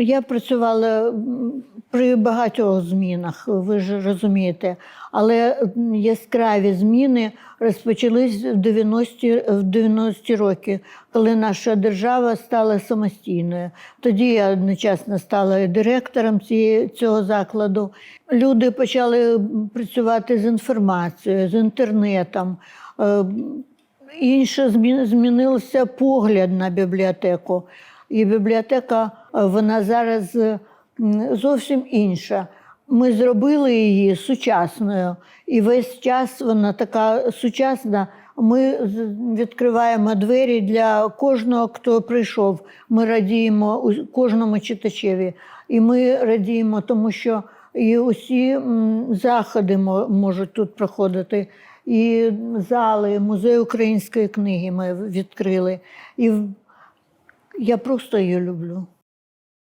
Я працювала при багатьох змінах, ви ж розумієте, але яскраві зміни розпочались в 90-ті, в 90-ті роки, коли наша держава стала самостійною. Тоді я одночасно стала директором цієї, цього закладу. Люди почали працювати з інформацією, з інтернетом. Е, Інше змі- змінився погляд на бібліотеку. І бібліотека е, вона зараз е, зовсім інша. Ми зробили її сучасною, і весь час вона така сучасна. Ми відкриваємо двері для кожного, хто прийшов. Ми радіємо кожному читачеві. І ми радіємо, тому що і усі заходи мо- можуть тут проходити. І зали, музей української книги ми відкрили. І я просто її люблю.